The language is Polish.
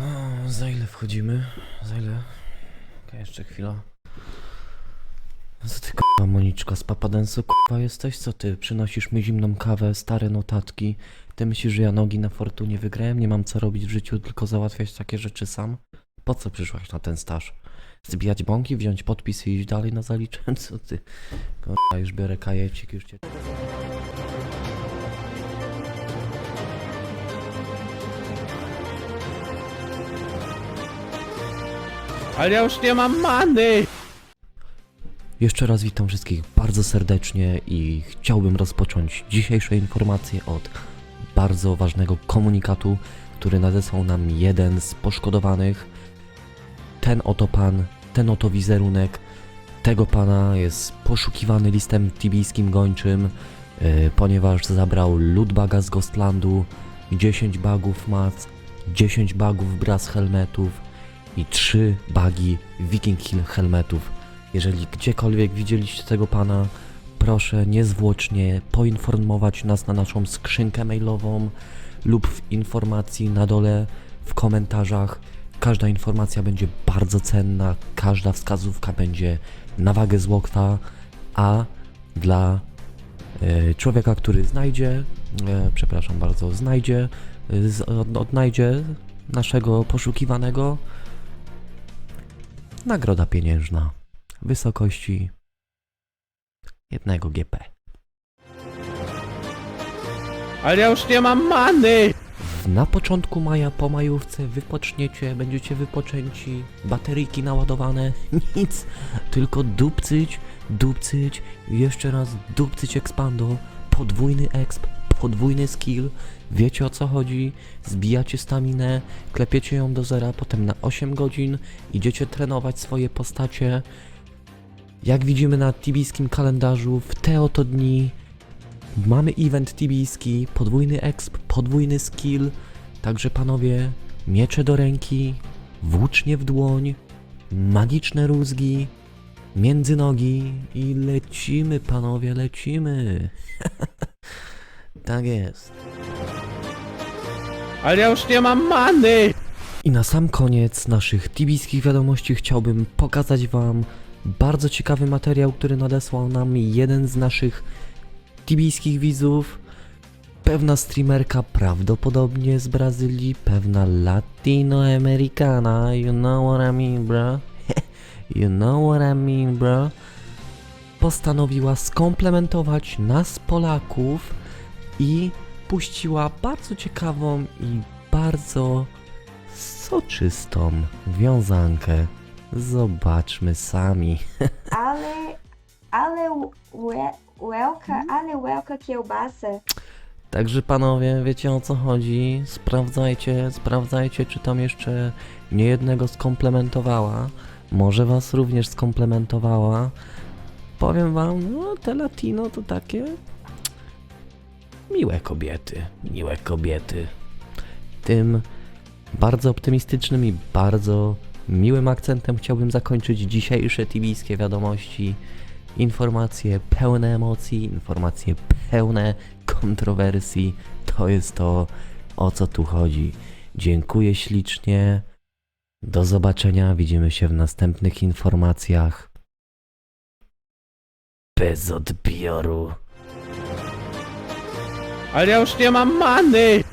O, za ile wchodzimy? Za ile? Okej, jeszcze chwila. No Co ty k***a Moniczka z Papadensu k***a jesteś? Co ty? Przynosisz mi zimną kawę, stare notatki. Ty myślisz, że ja nogi na fortunie wygrałem? Nie mam co robić w życiu, tylko załatwiać takie rzeczy sam? Po co przyszłaś na ten staż? Zbijać bąki, wziąć podpis i iść dalej na zaliczenie? Co ty? K***a, już biorę kajecik, już cię... Ale ja już nie mam many! Jeszcze raz witam wszystkich bardzo serdecznie i chciałbym rozpocząć dzisiejsze informacje od bardzo ważnego komunikatu, który nadesłał nam jeden z poszkodowanych. Ten oto pan, ten oto wizerunek tego pana jest poszukiwany listem tibijskim gończym, yy, ponieważ zabrał lootbaga z Ghostlandu, 10 bagów mac, 10 bagów brass helmetów i 3 bagi Viking Hill helmetów. Jeżeli gdziekolwiek widzieliście tego pana, proszę niezwłocznie poinformować nas na naszą skrzynkę mailową lub w informacji na dole w komentarzach. Każda informacja będzie bardzo cenna, każda wskazówka będzie na wagę złota, a dla e, człowieka, który znajdzie, e, przepraszam bardzo, znajdzie, od, odnajdzie naszego poszukiwanego, nagroda pieniężna w wysokości jednego GP. Ale ja już nie mam many! Na początku maja po majówce wypoczniecie, będziecie wypoczęci, bateryjki naładowane, nic, tylko dupcyć, dupcyć, jeszcze raz dupcyć expando, podwójny exp, podwójny skill, wiecie o co chodzi, zbijacie staminę, klepiecie ją do zera, potem na 8 godzin idziecie trenować swoje postacie. Jak widzimy na tibijskim kalendarzu, w te oto dni Mamy event tibijski, podwójny exp, podwójny skill, także panowie, miecze do ręki, włócznie w dłoń, magiczne rózgi, między nogi i lecimy panowie, lecimy. tak jest. Ale ja już nie mam many! I na sam koniec naszych tibijskich wiadomości chciałbym pokazać Wam bardzo ciekawy materiał, który nadesłał nam jeden z naszych tibijskich widzów. Pewna streamerka, prawdopodobnie z Brazylii, pewna latinoamerykana, you know what I mean, bro? you know what I mean, bro? Postanowiła skomplementować nas, Polaków, i puściła bardzo ciekawą i bardzo soczystą wiązankę. Zobaczmy sami. Ale, ale łe, łelka, ale łelka kiełbasa. Także panowie, wiecie o co chodzi. Sprawdzajcie, sprawdzajcie, czy tam jeszcze nie jednego skomplementowała. Może was również skomplementowała. Powiem wam, no te latino to takie miłe kobiety, miłe kobiety. Tym bardzo optymistycznym i bardzo miłym akcentem chciałbym zakończyć dzisiejsze tibijskie wiadomości. Informacje pełne emocji, informacje pełne kontrowersji. To jest to, o co tu chodzi. Dziękuję ślicznie. Do zobaczenia. Widzimy się w następnych informacjach. Bez odbioru. Ale ja już nie mam many!